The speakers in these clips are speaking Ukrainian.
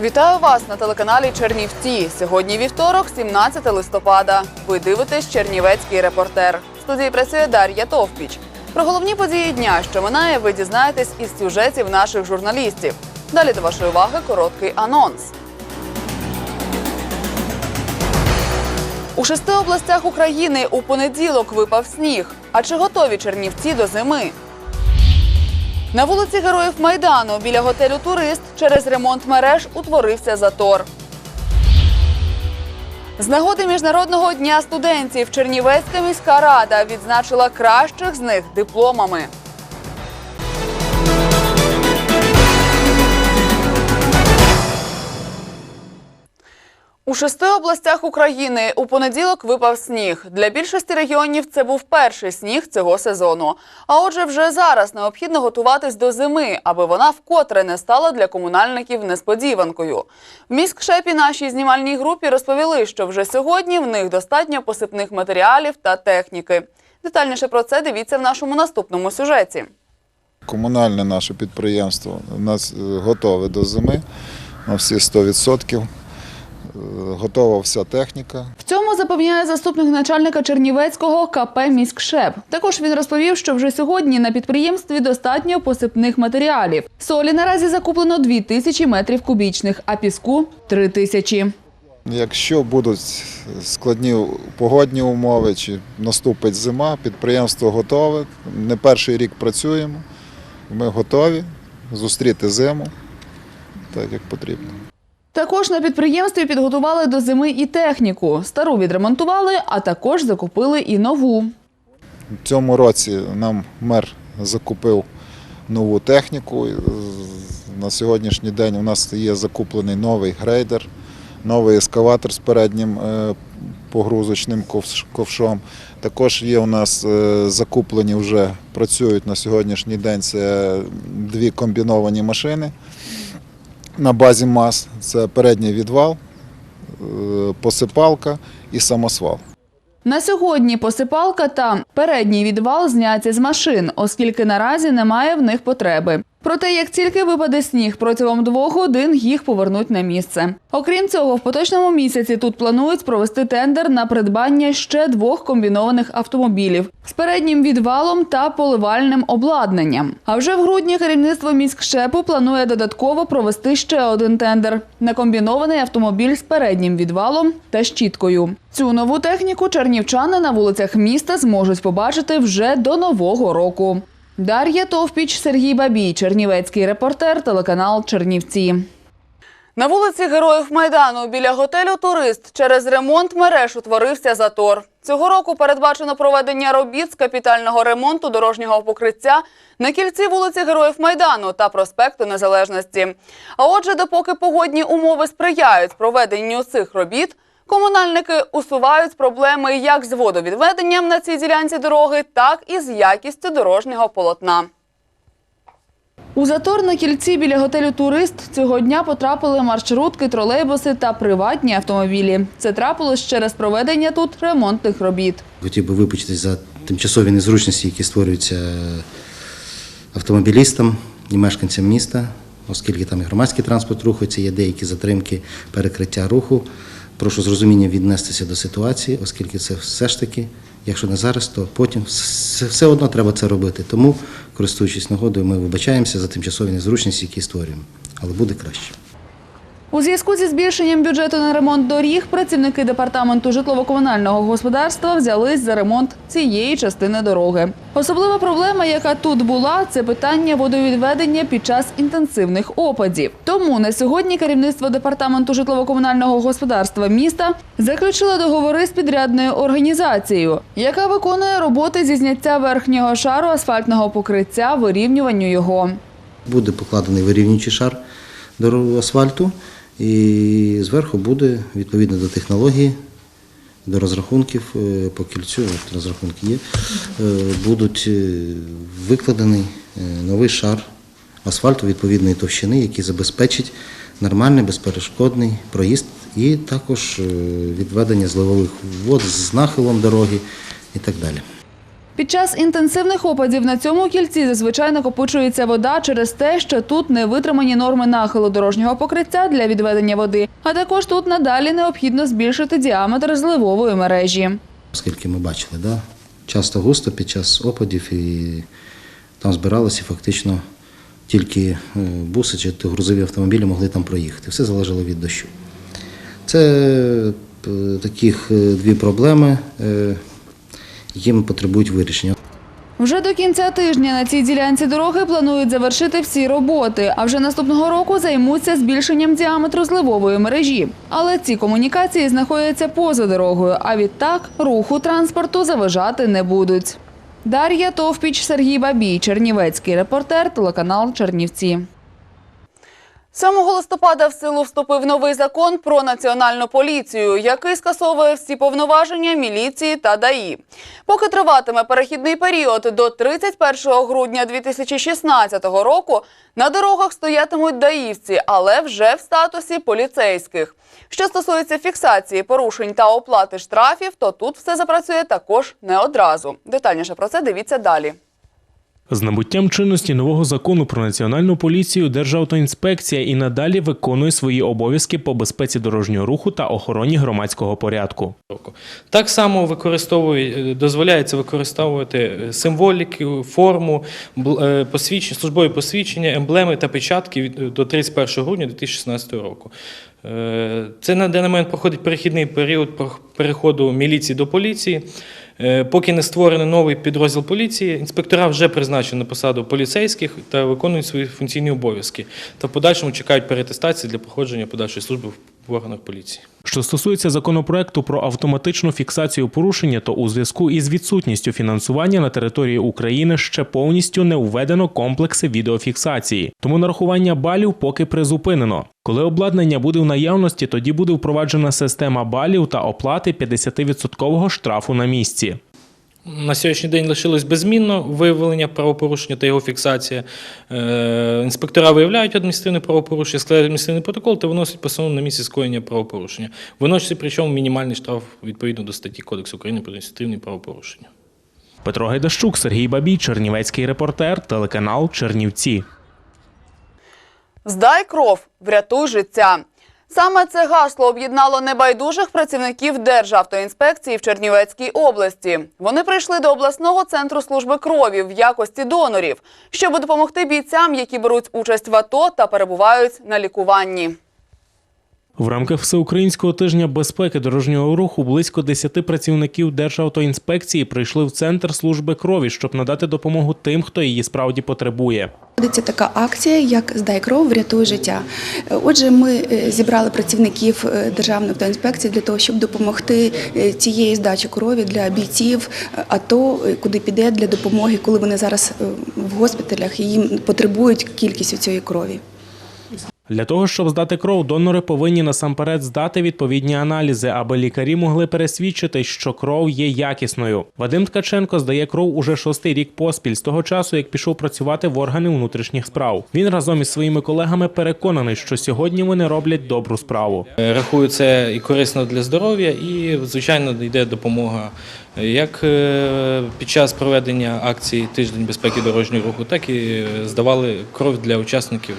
Вітаю вас на телеканалі Чернівці. Сьогодні вівторок, 17 листопада. Ви дивитесь Чернівецький репортер. В студії працює Дар'я Товпіч. Про головні події дня, що минає, ви дізнаєтесь із сюжетів наших журналістів. Далі до вашої уваги короткий анонс. У шести областях України у понеділок випав сніг. А чи готові чернівці до зими? На вулиці Героїв Майдану біля готелю Турист через ремонт мереж утворився затор. З нагоди Міжнародного дня студентів Чернівецька міська рада відзначила кращих з них дипломами. У шести областях України у понеділок випав сніг. Для більшості регіонів це був перший сніг цього сезону. А отже, вже зараз необхідно готуватись до зими, аби вона вкотре не стала для комунальників несподіванкою. В міськшепі нашій знімальній групі розповіли, що вже сьогодні в них достатньо посипних матеріалів та техніки. Детальніше про це дивіться в нашому наступному сюжеті. Комунальне наше підприємство у нас е, готове до зими на всі 100%. Е, Готова вся техніка. В цьому запевняє заступник начальника Чернівецького КП «Міськшеп». Також він розповів, що вже сьогодні на підприємстві достатньо посипних матеріалів. Солі наразі закуплено 2 тисячі метрів кубічних, а піску – 3 тисячі. Якщо будуть складні погодні умови чи наступить зима, підприємство готове. Не перший рік працюємо. Ми готові зустріти зиму так, як потрібно. Також на підприємстві підготували до зими і техніку. Стару відремонтували, а також закупили і нову. В цьому році нам мер закупив нову техніку. На сьогоднішній день у нас є закуплений новий грейдер, новий ескаватор з переднім е, погрузочним ковшом. Також є у нас е, закуплені вже працюють на сьогоднішній день. Це дві комбіновані машини на базі мас Це передній відвал, е, посипалка і самосвал. На сьогодні посипалка та передній відвал зняті з машин, оскільки наразі немає в них потреби. Проте, як тільки випаде сніг, протягом двох годин їх повернуть на місце. Окрім цього, в поточному місяці тут планують провести тендер на придбання ще двох комбінованих автомобілів з переднім відвалом та поливальним обладнанням. А вже в грудні керівництво міськшепу планує додатково провести ще один тендер на комбінований автомобіль з переднім відвалом та щіткою. Цю нову техніку чернівчани на вулицях міста зможуть побачити вже до нового року. Дар'я Товпіч, Сергій Бабій, Чернівецький репортер, телеканал Чернівці. На вулиці Героїв Майдану біля готелю Турист через ремонт мереж утворився затор. Цього року передбачено проведення робіт з капітального ремонту дорожнього покриття на кільці вулиці Героїв Майдану та проспекту Незалежності. А отже, допоки погодні умови сприяють проведенню цих робіт, комунальники усувають проблеми як з водовідведенням на цій ділянці дороги, так і з якістю дорожнього полотна. У затор на кільці біля готелю Турист цього дня потрапили маршрутки, тролейбуси та приватні автомобілі. Це трапилось через проведення тут ремонтних робіт. Хотів би вибачитись за тимчасові незручності, які створюються автомобілістам і мешканцям міста, оскільки там і громадський транспорт рухається, є деякі затримки перекриття руху. Прошу з розумінням віднестися до ситуації, оскільки це все ж таки, якщо не зараз, то потім все, одно треба це робити. Тому, користуючись нагодою, ми вибачаємося за тимчасові незручності, які створюємо. Але буде краще. У зв'язку зі збільшенням бюджету на ремонт доріг працівники департаменту житлово-комунального господарства взялись за ремонт цієї частини дороги. Особлива проблема, яка тут була, це питання водовідведення під час інтенсивних опадів. Тому на сьогодні керівництво департаменту житлово-комунального господарства міста заключило договори з підрядною організацією, яка виконує роботи зі зняття верхнього шару асфальтного покриття, вирівнюванню його. Буде покладений вирівнюючий шар дорогу асфальту, і зверху буде відповідно до технології, до розрахунків е, по кільцю, от розрахунки є, е, будуть е, викладений новий шар асфальту відповідної товщини, який забезпечить нормальний безперешкодний проїзд і також відведення зливових вод з нахилом дороги і так далі. Під час інтенсивних опадів на цьому кільці зазвичай накопичується вода через те, що тут не витримані норми нахилу дорожнього покриття для відведення води, а також тут надалі необхідно збільшити діаметр зливової мережі. Оскільки ми бачили, да? часто густо під час опадів і там збиралося фактично тільки е, буси чи грузові автомобілі могли там проїхати. Все залежало від дощу. Це е, таких е, дві проблеми, які потребують вирішення. Вже до кінця тижня на цій ділянці дороги планують завершити всі роботи, а вже наступного року займуться збільшенням діаметру зливової мережі. Але ці комунікації знаходяться поза дорогою, а відтак руху транспорту заважати не будуть. Дар'я Товпіч, Сергій Бабій, Чернівецький репортер, телеканал Чернівці. 7 листопада в силу вступив новий закон про національну поліцію, який скасовує всі повноваження міліції та ДАІ. Поки триватиме перехідний період до 31 грудня 2016 року, на дорогах стоятимуть даївці, але вже в статусі поліцейських. Що стосується фіксації порушень та оплати штрафів, то тут все запрацює також не одразу. Детальніше про це дивіться далі. З набуттям чинності нового закону про національну поліцію Державтоінспекція і надалі виконує свої обов'язки по безпеці дорожнього руху та охороні громадського порядку. Так само використовує, е, дозволяється використовувати е, символіки, форму, е, службові посвідчення, емблеми та печатки до 31 грудня 2016 року. Це на даний момент проходить перехідний період переходу міліції до поліції. Е, Поки не створений новий підрозділ поліції, інспектора вже призначені на посаду поліцейських та виконують свої функційні обов'язки. Та в подальшому чекають перетестації для проходження подальшої служби в органах поліції. Що стосується законопроекту про автоматичну фіксацію порушення, то у зв'язку із відсутністю фінансування на території України ще повністю не введено комплекси відеофіксації, тому нарахування балів поки призупинено. Коли обладнання буде в наявності, тоді буде впроваджена система балів та оплати 50% штрафу на місці. На сьогоднішній день лишилось беззмінно виявлення правопорушення та його фіксація. Е, Інспектора виявляють адміністративне правопорушення, складають адміністративний протокол та виносять постанову на місці скоєння правопорушення. Виноситься причому мінімальний штраф відповідно до статті Кодексу України про адміністративні правопорушення. Петро Гайдащук, Сергій Бабій, Чернівецький репортер, телеканал Чернівці. Здай кров, врятуй життя. Саме це гасло об'єднало небайдужих працівників Державтоінспекції в Чернівецькій області. Вони прийшли до обласного центру служби крові в якості донорів, щоб допомогти бійцям, які беруть участь в АТО та перебувають на лікуванні. В рамках всеукраїнського тижня безпеки дорожнього руху близько 10 працівників Державтоінспекції прийшли в центр служби крові, щоб надати допомогу тим, хто її справді потребує. Проводиться така акція, як Здай кров, врятуй життя. Отже, ми е, зібрали працівників е, Державної автоінспекції для того, щоб допомогти е, цієї здачі крові для бійців АТО, куди піде для допомоги, коли вони зараз в госпіталях і їм потребують кількістю цієї крові. Для того, щоб здати кров, донори повинні насамперед здати відповідні аналізи, аби лікарі могли пересвідчити, що кров є якісною. Вадим Ткаченко здає кров уже шостий рік поспіль з того часу, як пішов працювати в органи внутрішніх справ. Він разом із своїми колегами переконаний, що сьогодні вони роблять добру справу. Е, Рахую це і корисно для здоров'я, і, звичайно, йде допомога е, як е, під час проведення акції Тиждень безпеки дорожнього руху, так і здавали кров для учасників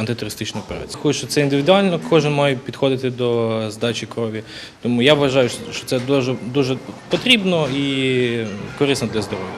антитерористичної операції. Рахую, що це індивідуально, кожен має підходити до здачі крові. Тому я вважаю, що це дуже, дуже потрібно і корисно для здоров'я.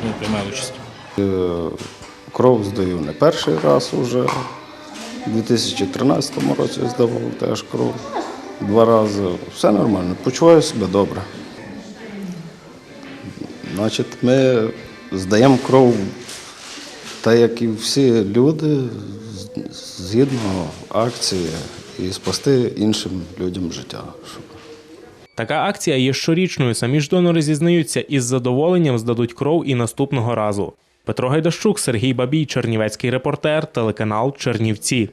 Тому приймаю участь. Е, Кров здаю не перший раз уже. У 2013 році я здавав теж кров два рази. Все нормально, почуваю себе добре. Значить, ми здаємо кров, так як і всі люди, згідно акції і спасти іншим людям життя. Така акція є щорічною. Самі ж донори зізнаються із задоволенням здадуть кров і наступного разу. Петро Гайдащук, Сергій Бабій, Чернівецький репортер, телеканал Чернівці.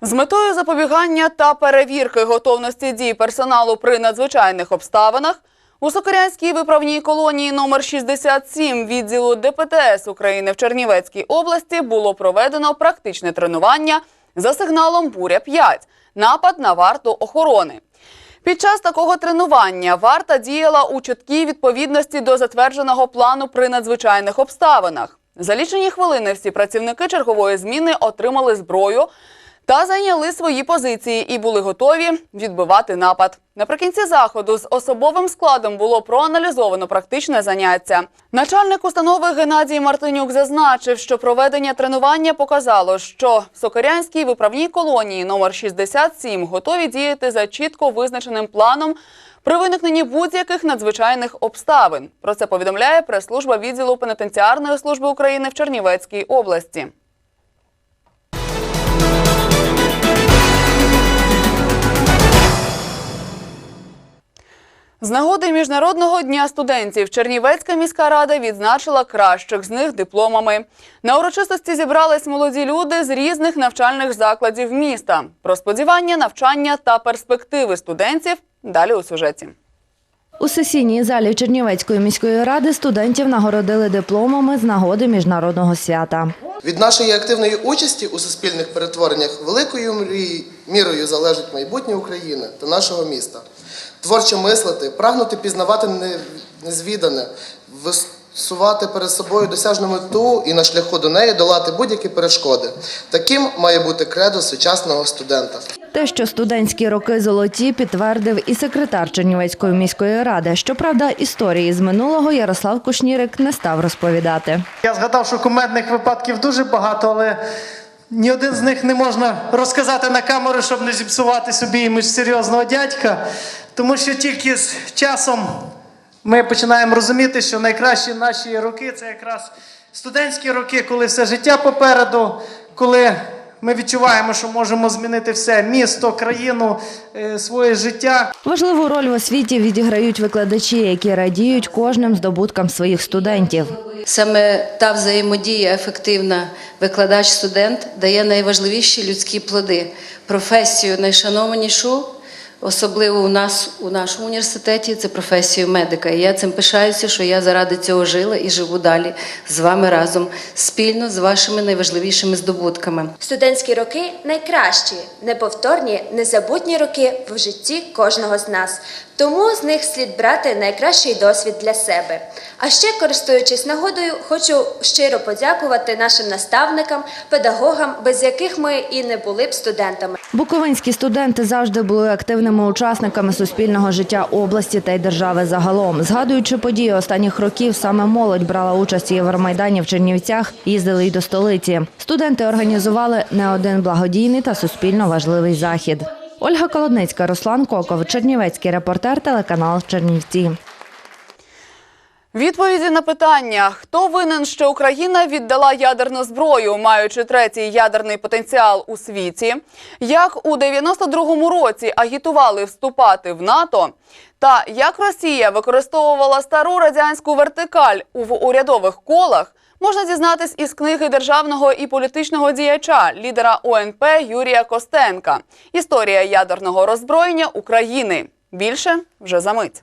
З метою запобігання та перевірки готовності дій персоналу при надзвичайних обставинах у Сокирянській виправній колонії номер 67 відділу ДПТС України в Чернівецькій області було проведено практичне тренування за сигналом Буря 5 напад на варту охорони. Під час такого тренування варта діяла у чіткій відповідності до затвердженого плану при надзвичайних обставинах. За лічені хвилини всі працівники чергової зміни отримали зброю та зайняли свої позиції і були готові відбивати напад. Наприкінці заходу з особовим складом було проаналізовано практичне заняття. Начальник установи Геннадій Мартинюк зазначив, що проведення тренування показало, що в Сокирянській виправній колонії номер 67 готові діяти за чітко визначеним планом при виникненні будь-яких надзвичайних обставин. Про це повідомляє прес-служба відділу пенітенціарної служби України в Чернівецькій області. З нагоди Міжнародного дня студентів Чернівецька міська рада відзначила кращих з них дипломами. На урочистості зібрались молоді люди з різних навчальних закладів міста. Про сподівання, навчання та перспективи студентів далі у сюжеті. У сесійній залі Чернівецької міської ради студентів нагородили дипломами з нагоди міжнародного свята. Від нашої активної участі у суспільних перетвореннях великою мірою залежить майбутнє України та нашого міста. Творче мислити, прагнути пізнавати незвідане, висувати перед собою досяжну мету і на шляху до неї долати будь-які перешкоди. Таким має бути кредо сучасного студента. Те, що студентські роки золоті, підтвердив і секретар Чернівецької міської ради. Щоправда, історії з минулого Ярослав Кушнірик не став розповідати. Я згадав, що кумедних випадків дуже багато, але ні один з них не можна розказати на камеру, щоб не зіпсувати собі імідж серйозного дядька. Тому що тільки з часом ми починаємо розуміти, що найкращі наші роки це якраз студентські роки, коли все життя попереду, коли ми відчуваємо, що можемо змінити все місто, країну, е, своє життя. Важливу роль в освіті відіграють викладачі, які радіють кожним здобуткам своїх студентів. Саме та взаємодія ефективна викладач-студент дає найважливіші людські плоди, професію найшанованішу, особливо у нас у нашому університеті, це професію медика. І я цим пишаюся, що я заради цього жила і живу далі з вами разом, спільно з вашими найважливішими здобутками. Студентські роки найкращі, неповторні, незабутні роки в житті кожного з нас. Тому з них слід брати найкращий досвід для себе. А ще, користуючись нагодою, хочу щиро подякувати нашим наставникам, педагогам, без яких ми і не були б студентами. Буковинські студенти завжди були активними учасниками суспільного життя області та й держави загалом. Згадуючи події останніх років, саме молодь брала участь у Євромайдані в Чернівцях, їздили й до столиці. Студенти організували не один благодійний та суспільно важливий захід. Ольга Колодницька, Руслан Коков, Чернівецький репортер, телеканал Чернівці. Відповіді на питання, хто винен, що Україна віддала ядерну зброю, маючи третій ядерний потенціал у світі, як у 92-му році агітували вступати в НАТО, та як Росія використовувала стару радянську вертикаль у урядових колах, можна дізнатись із книги державного і політичного діяча, лідера ОНП Юрія Костенка Історія ядерного роззброєння України. Більше вже за мить.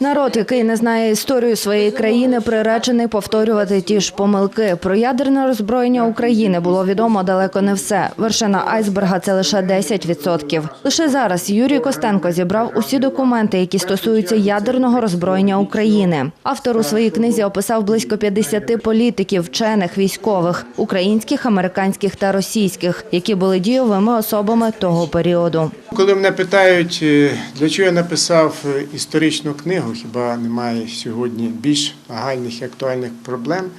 Народ, який не знає історію своєї країни, приречений повторювати ті ж помилки. Про ядерне роззброєння України було відомо далеко не все. Вершина айсберга це лише 10%. Лише зараз Юрій Костенко зібрав усі документи, які стосуються ядерного роззброєння України. Автор у своїй книзі описав близько 50 політиків, вчених, військових, українських, американських та російських, які були дійовими особами того періоду. Коли мене питають, е, для чого я написав е, історичну книгу, хіба немає сьогодні більш нагальних і актуальних проблем,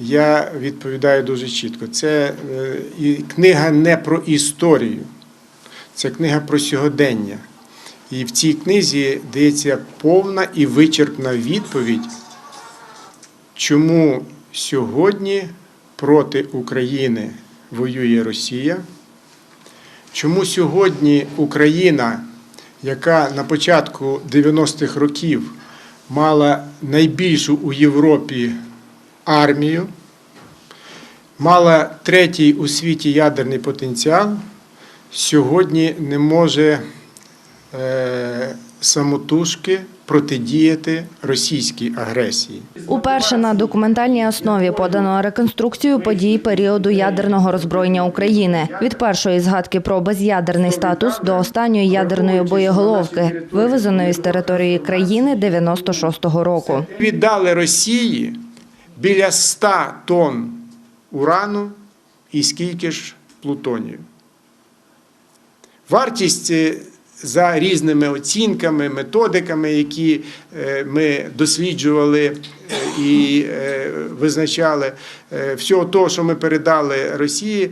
я відповідаю дуже чітко. Це е, і книга не про історію, це книга про сьогодення. І в цій книзі дається повна і вичерпна відповідь, чому сьогодні проти України воює Росія. Чому сьогодні Україна, яка на початку 90-х років мала найбільшу у Європі армію, мала третій у світі ядерний потенціал, сьогодні не може е, самотужки протидіяти російській агресії. Уперше на документальній основі подано реконструкцію подій періоду ядерного роззброєння України від першої згадки про без'ядерний статус до останньої ядерної боєголовки, вивезеної з території країни 96-го року. Віддали Росії біля 100 тонн урану і скільки ж плутонію. Вартість е, за різними оцінками, методиками, які е, ми досліджували е, і е, визначали всього того, що ми передали Росії,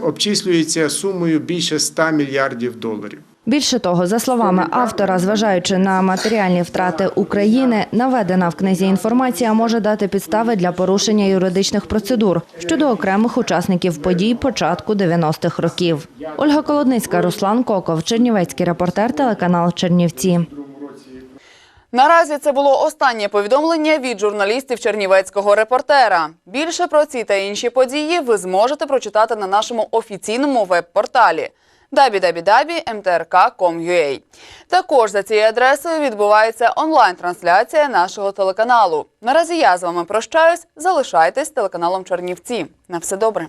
обчислюється сумою більше 100 мільярдів доларів. Більше того, за словами автора, зважаючи на матеріальні втрати України, наведена в книзі інформація може дати підстави для порушення юридичних процедур щодо окремих учасників подій початку 90-х років. Ольга Колодницька, Руслан Коков, Чернівецький репортер, телеканал Чернівці. Наразі це було останнє повідомлення від журналістів Чернівецького репортера. Більше про ці та інші події ви зможете прочитати на нашому офіційному веб-порталі www.mtrk.com.ua. Також за цією адресою відбувається онлайн-трансляція нашого телеканалу. Наразі я з вами прощаюсь. Залишайтесь телеканалом Чернівці. На все добре.